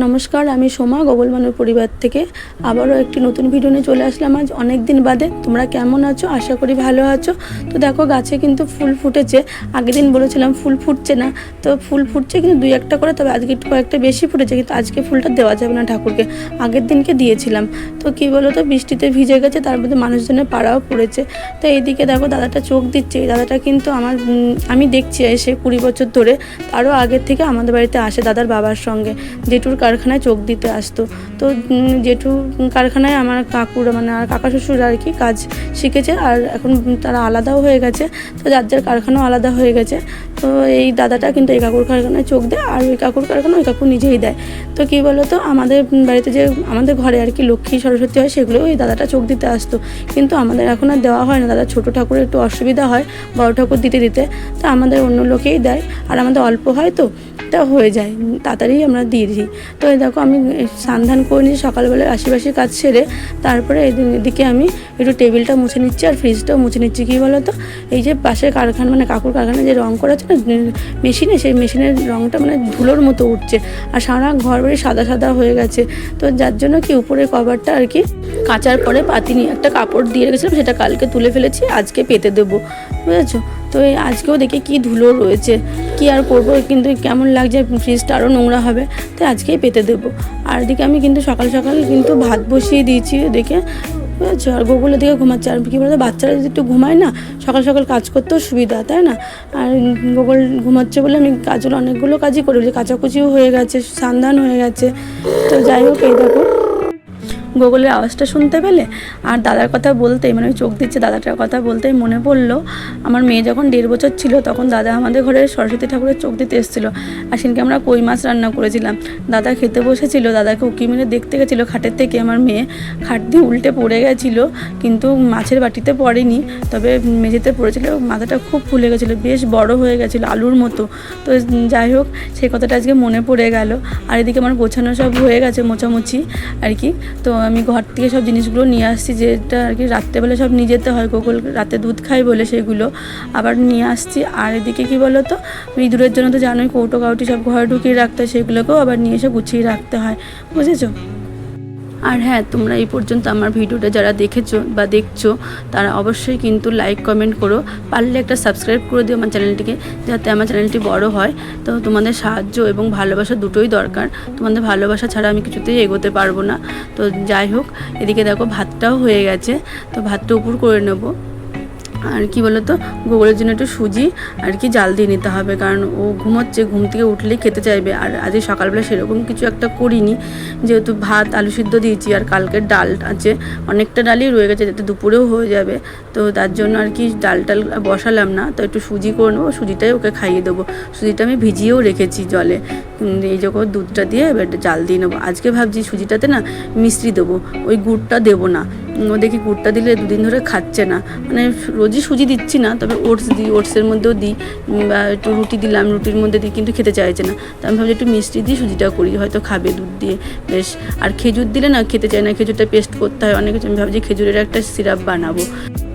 নমস্কার, আমি সোমা গোগল মানব পরিবার থেকে। আবারও একটি নতুন ভিডিও নিয়ে চলে আসলাম আজ অনেক দিন বাদে। তোমরা কেমন আছো? আশা করি ভালো আছো। তো দেখো, গাছে কিন্তু ফুল ফুটেছে। আগের দিন বলেছিলাম ফুল ফুটছে না। তো ফুল ফুটছে কিন্তু দুই একটা করে, তবে আজকে একটু কয়েকটা বেশি ফুটেছে। কিন্তু আজকে ফুলটা দেওয়া যাবে না ঠাকুরকে। আগের দিনকে দিয়েছিলাম। তো কী বলো তো বৃষ্টিতে ভিজে গেছে, তার মধ্যে মানুষজনের পাড়াও পড়েছে। তো এইদিকে দেখো, দাদাটা চোখ দিচ্ছে। এই দাদাটা কিন্তু আমার আমি দেখছি এসে কুড়ি বছর ধরে। তারও আগের থেকে আমাদের বাড়িতে আসে দাদার বাবার সঙ্গে। জেঠুর কারখানায় চোখ দিতে আসতো। তো জেঠু কারখানায় আমার কাকুর মানে আর কাকা শ্বশুর আর কি কাজ শিখেছে আর এখন তারা আলাদাও হয়ে গেছে। তো যার যার কারখানাও আলাদা হয়ে গেছে। তো এই দাদাটা কিন্তু এই কাকুর কারখানায় চোখ দেয় আর ওই কাকুর কারখানা ওই কাকু নিজেই দেয়। তো কী বলো তো আমাদের বাড়িতে যে, আমাদের ঘরে আর কি লক্ষ্মী সরস্বতী হয় সেগুলো ওই দাদাটা চোখ দিতে আসতো। কিন্তু আমাদের এখন আর দেওয়া হয় না। দাদা ছোটো ঠাকুরের একটু অসুবিধা হয় বড় ঠাকুর দিতে দিতে। তো আমাদের অন্য লোকেই দেয়। আর আমাদের অল্প হয় তো, তা হয়ে যায়। তাড়াতাড়ি আমরা দিয়ে দিই। তো এই দেখো আমি সান্ধান করে নিই সকালবেলায় আশিপাশি কাজ সেরে তারপরে এদি- এদিকে আমি একটু টেবিলটা মুছে নিচ্ছি আর ফ্রিজটাও মুছে নিচ্ছি। কী বলো তো এই যে পাশের কারখানা মানে কাকুর কারখানায় যে রং করা না মেশিনে, সেই মেশিনের রংটা মানে ধুলোর মতো উঠছে আর সারা ঘর বাড়ি সাদা সাদা হয়ে গেছে। তো যার জন্য কি উপরের কভারটা আর কি কাচার পরে পাতি নিয়ে একটা কাপড় দিয়ে রেখেছিলাম, সেটা কালকে তুলে ফেলেছি, আজকে পেতে দেবো। বুঝেছ? তো এই আজকেও দেখি কি ধুলো রয়েছে, কি আর করব, কিন্তু কেমন লাগছে, ফ্রিজটা আরও নোংরা হবে, তাই আজকেই পেতে দেবো। আর এদিকে আমি কিন্তু সকাল সকাল কিন্তু ভাত বসিয়ে দিয়েছি দেখে আর গোগুলো দিকে ঘুমাচ্ছে। আর কী বলতো, বাচ্চারা যদি একটু ঘুমায় না, সকাল সকাল কাজ করতেও সুবিধা, তাই না? আর গোগল ঘুমাচ্ছে বলে আমি কাজগুলো অনেকগুলো কাজই করে, কাচাকুচিও হয়ে গেছে, সান্ধান হয়ে গেছে। তো যাই হোক, এই দেখো। গোগলের আওয়াজটা শুনতে পেলে? আর দাদার কথা বলতেই মানে চোখ দিচ্ছে দাদাটার কথা বলতেই মনে পড়ল, আমার মেয়ে যখন দেড় বছর ছিল তখন দাদা আমাদের ঘরে সরস্বতী ঠাকুরের চোখ দিতে এসেছিল। আর সেদিনকে আমরা কই মাছ রান্না করেছিলাম। দাদা খেতে বসেছিল, দাদাকে উকি মেরে দেখতে গেছিল খাটের থেকে, আমার মেয়ে খাট দিয়ে উল্টে পড়ে গেছিল, কিন্তু মাছের বাটিতে পড়েনি, তবে মেঝেতে পড়েছিল, মাথাটা খুব ফুলে গেছিল, বেশ বড় হয়ে গেছিল আলুর মতো। তো যাই হোক, সেই কথাটা আজকে মনে পড়ে গেল। আর এদিকে আমার গোছানো সব হয়ে গেছে মোছামুছি, আর কি। তো আমি ঘর থেকে সব জিনিসগুলো নিয়ে আসছি, যেটা আর কি রাত্রেবেলা সব নিয়ে যেতে হয় গোকুল, রাতে দুধ খাই বলে সেগুলো আবার নিয়ে আসছি। আর এদিকে কি বলো তো ইঁদুরের জন্য তো জানোই কৌটো কাউটি সব ঘরে ঢুকিয়ে রাখতে হয়, সেগুলোকেও আবার নিয়ে এসে গুছিয়ে রাখতে হয়, বুঝেছ? আর হ্যাঁ তোমরা এই পর্যন্ত আমার ভিডিওটা যারা দেখেছ বা দেখছ, তারা অবশ্যই কিন্তু লাইক কমেন্ট করো। পারলে একটা সাবস্ক্রাইব করে দিও আমার চ্যানেলটিকে, যাতে আমার চ্যানেলটি বড় হয়। তো তোমাদের সাহায্য এবং ভালোবাসা দুটোই দরকার। তোমাদের ভালোবাসা ছাড়া আমি কিছুতেই এগোতে পারব না। তো যাই হোক, এদিকে দেখো ভাতটাও হয়ে গেছে। তো ভাতটা উপর করে নেব। আর কি বলতো, গোগলের জন্য একটু সুজি আর কি জাল দিয়ে নিতে হবে, কারণ ও ঘুমোচ্ছে, ঘুম থেকে উঠলেই খেতে চাইবে। আর আজকে সকালবেলা সেরকম কিছু একটা করিনি, যেহেতু ভাত, আলু সিদ্ধ দিয়েছি আর কালকের ডাল আছে, অনেকটা ডালই রয়ে গেছে যাতে দুপুরেও হয়ে যাবে। তো তার জন্য আর কি ডাল টাল বসালাম না, তো একটু সুজি করে নেব সুজিটাই ওকে খাইয়ে দেবো। সুজিটা আমি ভিজিয়েও রেখেছি জলে। এই যখন দুধটা দিয়ে এবার জাল দিয়ে নেব। আজকে ভাবছি সুজিটাতে না মিষ্টি দেবো, ওই গুড়টা দেবো না। ও দেখি গুড়টা দিলে দুদিন ধরে খাচ্ছে না। মানে রোজই সুজি দিচ্ছি না, তবে ওটস দিই, ওটসের মধ্যেও দিই বা একটু রুটি দিলাম, রুটির মধ্যে দিই, কিন্তু খেতে চাইছে না। তো আমি ভাবছি একটু মিষ্টি দিয়ে সুজিটা করি, হয়তো খাবে দুধ দিয়ে, বেশ। আর খেজুর দিলে না খেতে চায় না, খেজুরটা পেস্ট করতে হয়, অনেক কিছু আমি ভাবছি খেজুরের একটা সিরাপ বানাবো।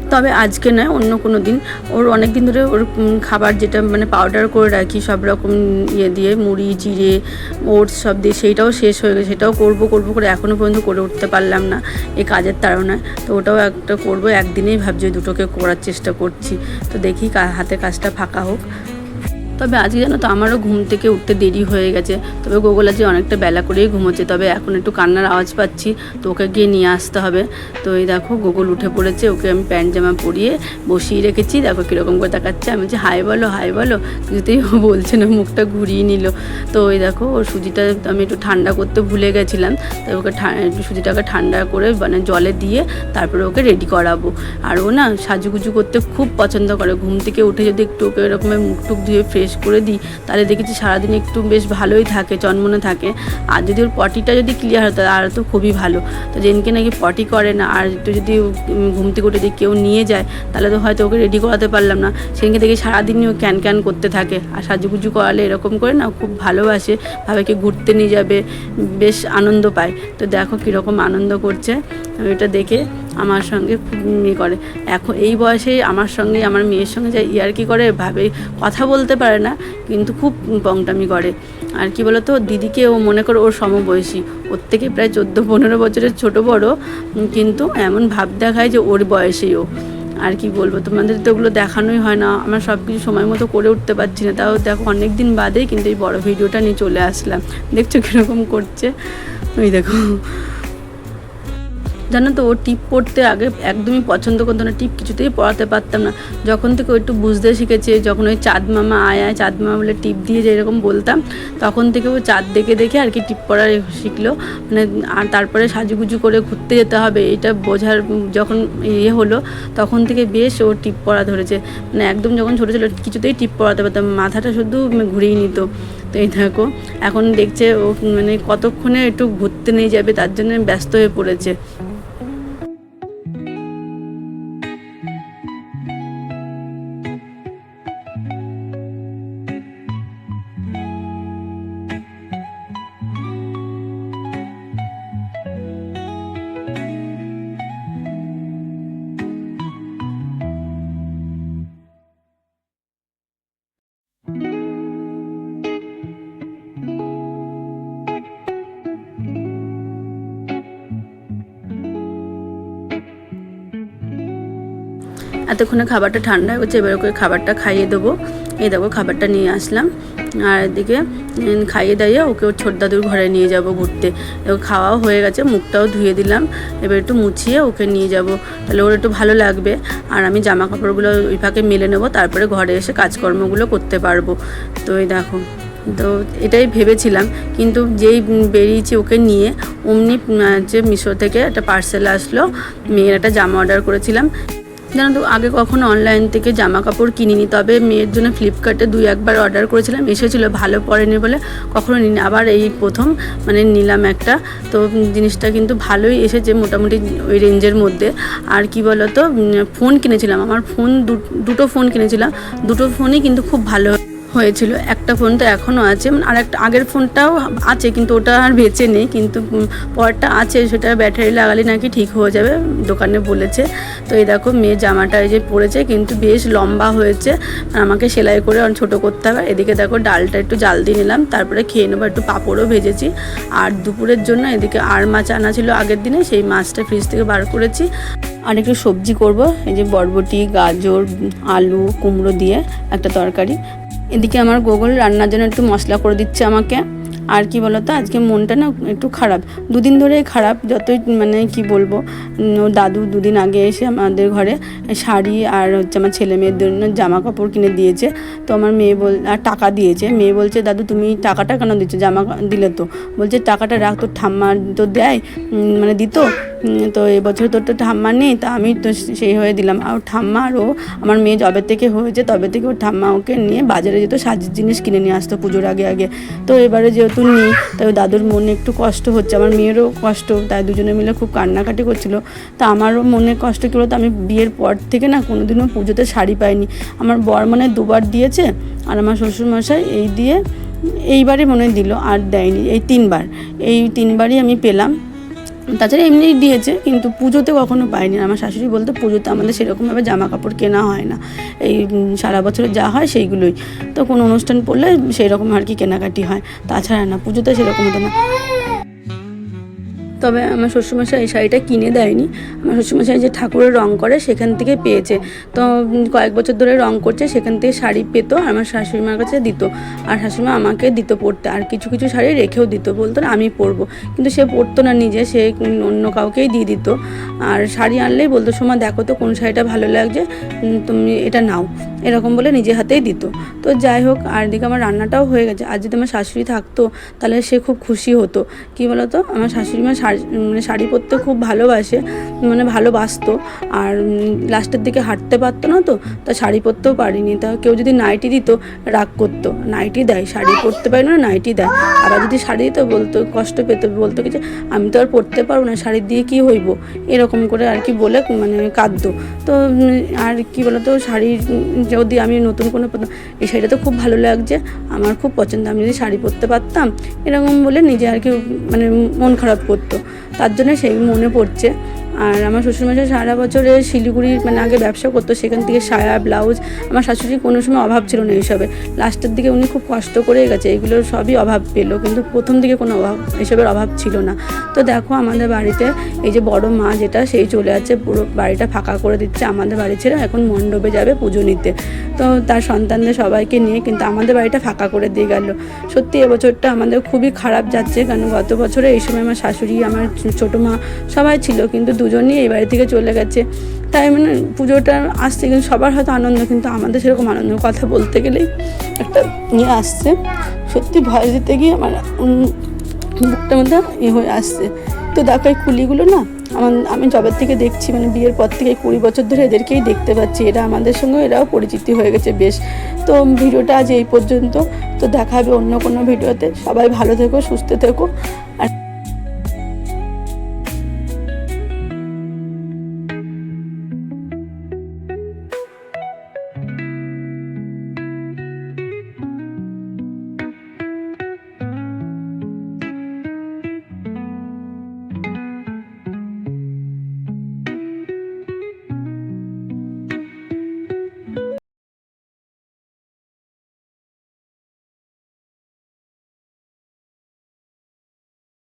তবে আজকে নয়, অন্য কোনো দিন। ওর অনেক দিন ধরে ওর খাবার যেটা মানে পাউডার করে রাখি, সব রকম ইয়ে দিয়ে, মুড়ি, জিরে, ওটস সব দিয়ে, সেইটাও শেষ হয়ে গেছে। সেটাও করব করব করে এখনও পর্যন্ত করে উঠতে পারলাম না। এই কাজের তাড়নায়। তো ওটাও একটা করব, একদিনেই ভাবছি দুটোকে করার চেষ্টা করছি। তো দেখি কা- হাতে কাজটা ফাঁকা হোক। তবে আজকে জানো তো আমারও ঘুম থেকে উঠতে দেরি হয়ে গেছে। তবে গোগল আজকে অনেকটা বেলা করেই ঘুমোচ্ছে। তবে এখন একটু কান্নার আওয়াজ পাচ্ছি, তো ওকে গিয়ে নিয়ে আসতে হবে। তো এই দেখো গোগল উঠে পড়েছে, ওকে আমি প্যান্ট জামা পরিয়ে বসিয়ে রেখেছি। দেখো কীরকম করে তাকাচ্ছে। আমি বলছি, হাই বলো হাই বলো। কিছুতেই ও বলছে না, মুখটা ঘুরিয়ে নিল। তো ওই দেখো ওর সুজিটা আমি একটু ঠান্ডা করতে ভুলে গেছিলাম। তাই ওকে সুজিটাকে ঠান্ডা করে মানে জলে দিয়ে তারপরে ওকে রেডি করাবো। আর ও না সাজুগুজু করতে খুব পছন্দ করে। ঘুম থেকে উঠে যদি একটু ওকে এরকমের মুখ টুক ধুয়ে ফ্রেশ করে দিই, তাহলে দেখেছি সারাদিন একটু বেশ ভালোই থাকে, চনমনে থাকে। আর যদি ওর পটিটা যদি ক্লিয়ার হতো আর তো খুবই ভালো। তো যেদিনকে নাকি পটি করে না, আর একটু যদি ঘুম থেকে উঠে যদি কেউ নিয়ে যায়, তাহলে তো হয়তো ওকে রেডি করাতে পারলাম না। সেদিনকে দেখি সারাদিনই ও ক্যান ক্যান করতে থাকে, আর সাজুগুজু করালে এরকম করে না খুব ভালোবাসে, ভাবে কি ঘুরতে নিয়ে যাবে বেশ আনন্দ পায়। তো দেখো কীরকম আনন্দ করছে এটা দেখে আমার সঙ্গে খুব ইয়ে করে। এখন এই বয়সে আমার সঙ্গে, আমার মেয়ের সঙ্গে যা ইয়ার্কি করে ভাবে, কথা বলতে পারে না, কিন্তু খুব পংটামি করে। আর কি বলতো, দিদিকে ও মনে করো ওর সমবয়সী। ওর থেকে প্রায় চোদ্দ পনেরো বছরের ছোট বড়। কিন্তু এমন ভাব দেখায় যে ওর বয়সেই ও। আর কি বলব, তোমাদের তো ওগুলো দেখানোই হয় না। আমরা সব কিছু সময় মতো করে উঠতে পারছি না। তাও দেখো অনেক দিন বাদেই কিন্তু এই বড় ভিডিওটা নিয়ে চলে আসলাম। দেখছ কীরকম করছে? ওই দেখো। জানো তো, ও টিপ পড়তে আগে একদমই পছন্দ করতো না, টিপ কিছুতেই পড়াতে পারতাম না। যখন থেকে ও একটু বুঝতে শিখেছে, যখন ওই চাঁদ মামা আয় আয়, চাঁদ মামা বলে টিপ দিয়ে যেরকম বলতাম, তখন থেকে ও চাঁদ দেখে দেখে আর কি টিপ পড়া শিখলো। মানে আর তারপরে সাজুগুজু করে ঘুরতে যেতে হবে, এটা বোঝার যখন ইয়ে হলো, তখন থেকে বেশ ও টিপ পড়া ধরেছে। মানে একদম যখন ছোটো ছিল, কিছুতেই টিপ পড়াতে পারতাম মাথাটা শুধু ঘুরিয়ে নিত। তো এই থাকো এখন দেখছে ও মানে কতক্ষণে একটু ঘুরতে নিয়ে যাবে, তার জন্য ব্যস্ত হয়ে পড়েছে। এতক্ষণে খাবারটা ঠান্ডা হয়ে গেছে, এবার ওকে খাবারটা খাইয়ে দেবো। এই দেখো, খাবারটা নিয়ে আসলাম। আর এদিকে খাইয়ে দাইয়ে ওকে ওর ছোট দাদুর ঘরে নিয়ে যাব ঘুরতে। খাওয়াও হয়ে গেছে, মুখটাও ধুয়ে দিলাম। এবার একটু মুছিয়ে ওকে নিয়ে যাব। তাহলে ওর একটু ভালো লাগবে। আর আমি জামা কাপড়গুলো ওই ফাঁকে মেলে নেব, তারপরে ঘরে এসে কাজকর্মগুলো করতে পারব। তো এই দেখো, তো এটাই ভেবেছিলাম। কিন্তু যেই বেরিয়েছি ওকে নিয়ে, অমনি যে মিশো থেকে একটা পার্সেল আসলো, মেয়ের একটা জামা অর্ডার করেছিলাম। জানো তো, আগে কখনো অনলাইন থেকে জামা কাপড় কিনিনি, তবে মেয়ের জন্য ফ্লিপকার্টে দুই একবার অর্ডার করেছিলাম, এসেছিল ভালো পড়েনি বলে কখনো নিনি আবার এই প্রথম মানে নিলাম একটা। তো জিনিসটা কিন্তু ভালোই এসেছে মোটামুটি ওই রেঞ্জের মধ্যে। আর কি বলতো ফোন কিনেছিলাম। আমার ফোন দুটো ফোন কিনেছিলাম। দুটো ফোনই কিন্তু খুব ভালো হয়েছিল। একটা ফোন তো এখনও আছে। আর একটা আগের ফোনটাও আছে, কিন্তু ওটা আর বেঁচে নেই। কিন্তু পরটা আছে, সেটা ব্যাটারি লাগালে নাকি ঠিক হয়ে যাবে, দোকানে বলেছে। তো এই দেখো, মেয়ে জামাটা এই যে পরেছে, কিন্তু বেশ লম্বা হয়েছে। আমাকে সেলাই করে অনেক ছোটো করতে হবে। এদিকে দেখো, ডালটা একটু জাল দিয়ে নিলাম, তারপরে খেয়ে নেব, একটু পাঁপড়ও ভেজেছি। আর দুপুরের জন্য এদিকে আর মাছ আনা ছিল আগের দিনে, সেই মাছটা ফ্রিজ থেকে বার করেছি। আর একটু সবজি করব, এই যে বরবটি, গাজর, আলু, কুমড়ো দিয়ে একটা তরকারি। এদিকে আমার গোগল রান্নার জন্য একটু মশলা করে দিচ্ছে আমাকে। আর কি বলতো, আজকে মনটা না একটু খারাপ। দুদিন ধরেই খারাপ, যতই মানে কি বলব দাদু দুদিন আগে এসে আমাদের ঘরে শাড়ি আর হচ্ছে আমার ছেলে মেয়েদের জন্য জামা কাপড় কিনে দিয়েছে। তো আমার মেয়ে বল, আর টাকা দিয়েছে। মেয়ে বলছে, দাদু, তুমি টাকাটা কেন দিচ্ছ? জামা দিলে তো। বলছে, টাকাটা রাখ, তোর ঠাম্মা তো দেয় মানে দিত। তো এবছর তোর তো ঠাম্মা নেই, তা আমি তো সেই হয়ে দিলাম। আর ঠাম্মা আর ও আমার মেয়ে যবে থেকে হয়েছে, তবে থেকে ওর ঠাম্মা ওকে নিয়ে বাজারে যেত, সাজের জিনিস কিনে নিয়ে আসতো পুজোর আগে আগে। তো এবারে যেহেতু নিই, তাই দাদুর মনে একটু কষ্ট হচ্ছে। আমার মেয়েরও কষ্ট, তাই দুজনে মিলে খুব কান্নাকাটি করছিল। তা আমারও মনে কষ্ট কী বলতো, আমি বিয়ের পর থেকে না কোনোদিনও পুজোতে শাড়ি পাইনি। আমার বর মানে দুবার দিয়েছে, আর আমার শ্বশুরমশাই এই দিয়ে এইবারে মনে দিল, আর দেয়নি। এই তিনবার, এই তিনবারই আমি পেলাম। তাছাড়া এমনি দিয়েছে, কিন্তু পুজোতে কখনো পাইনি। আমার শাশুড়ি বলতো, পুজোতে আমাদের সেরকমভাবে জামা কাপড় কেনা হয় না। এই সারা বছরে যা হয় সেইগুলোই। তো কোনো অনুষ্ঠান পড়লে সেই রকম আর কি কেনাকাটি হয়। তাছাড়া না, পুজোতে সেরকম হতো না। তবে আমার শ্বশুরমশাই এই শাড়িটা কিনে দেয়নি। আমার শ্বশুরমশাই যে ঠাকুরের রং করে সেখান থেকে পেয়েছে। তো কয়েক বছর ধরে রং করছে, সেখান থেকে শাড়ি পেতো আমার শাশুড়ি মার কাছে দিত। আর শাশুড়িমা আমাকে দিত পরতে আর কিছু কিছু শাড়ি রেখেও দিত। বলতো না, আমি পরবো। কিন্তু সে পরতো না নিজে, সে অন্য কাউকেই দিয়ে দিত। আর শাড়ি আনলেই বলতো, সোমা, দেখো তো কোন শাড়িটা ভালো লাগছে। তুমি এটা নাও। এরকম বলে নিজে হাতেই দিত। তো যাই হোক, আর এদিকে আমার রান্নাটাও হয়ে গেছে। আর যদি আমার শাশুড়ি থাকতো, তাহলে সে খুব খুশি হতো। কি বলতো? আমার শাশুড়ি মা শাড়ি মানে শাড়ি পরতে খুব ভালোবাসে মানে ভালোবাসতো। আর লাস্টের দিকে হাঁটতে পারতো না তো, তা শাড়ি পরতেও পারিনি। তা কেউ যদি নাইটি দিত, রাগ করতো। নাইটি দেয়, শাড়ি পরতে পারি না, নাইটি দেয়। আবার যদি শাড়ি দিত, বলতো, কষ্ট পেতো, বলতো কি যে, আমি তো আর পরতে পারব না, শাড়ি দিয়ে কি হইব? এরকম করে আর কি বলে মানে কাঁদতো। তো আর কি বলতো শাড়ি উম, দিয়ে আমি নতুন কোনো এই শাড়িটা তো খুব ভালো লাগছে আমার খুব পছন্দ। আমি যদি শাড়ি পরতে পারতাম এরকম বলে নিজে আর কি মানে মন খারাপ করতো। তার জন্য সেই মনে পড়ছে। আর আমার শ্বশুরমশাই সারা বছরে শিলিগুড়ি মানে আগে ব্যবসা করতো, সেখান থেকে সায়া, ব্লাউজ, আমার শাশুড়ির কোনো সময় অভাব ছিল না এইসবে। লাস্টের দিকে উনি খুব কষ্ট করে গেছে এগুলোর সবই অভাব পেল, কিন্তু প্রথম দিকে কোনো অভাব, এসবের অভাব ছিল না। তো দেখো আমাদের বাড়িতে এই যে বড় মা যেটা, সেই চলে যাচ্ছে পুরো বাড়িটা ফাঁকা করে দিচ্ছে, আমাদের বাড়ি ছেড়ে এখন মণ্ডপে যাবে পুজো নিতে। তো তার সন্তানদের সবাইকে নিয়ে কিন্তু আমাদের বাড়িটা ফাঁকা করে দিয়ে গেল। সত্যি এবছরটা আমাদের খুবই খারাপ যাচ্ছে, কারণ গত বছরে এই সময় আমার শাশুড়ি, আমার ছোটো মা সবাই ছিল, কিন্তু দুজনই এই বাড়ি থেকে চলে গেছে। তাই মানে পুজোটা আসছে কিন্তু সবার হয়তো আনন্দ কিন্তু আমাদের সেরকম আনন্দ। কথা বলতে গেলেই একটা ইয়ে আসছে। সত্যি ভয় দিতে গিয়ে আমার উম, বুকটার মধ্যে ইয়ে হয়ে আসছে। তো দেখো এই কুলিগুলো না আমার আমি জবের থেকে দেখছি মানে বিয়ের পর থেকে কুড়ি বছর ধরে এদেরকেই দেখতে পাচ্ছি। এরা আমাদের সঙ্গে এরাও পরিচিতি হয়ে গেছে বেশ। তো ভিডিওটা আজ এই পর্যন্ত। তো দেখা হবে অন্য কোনো ভিডিওতে। সবাই ভালো থেকো সুস্থ থেকো। আর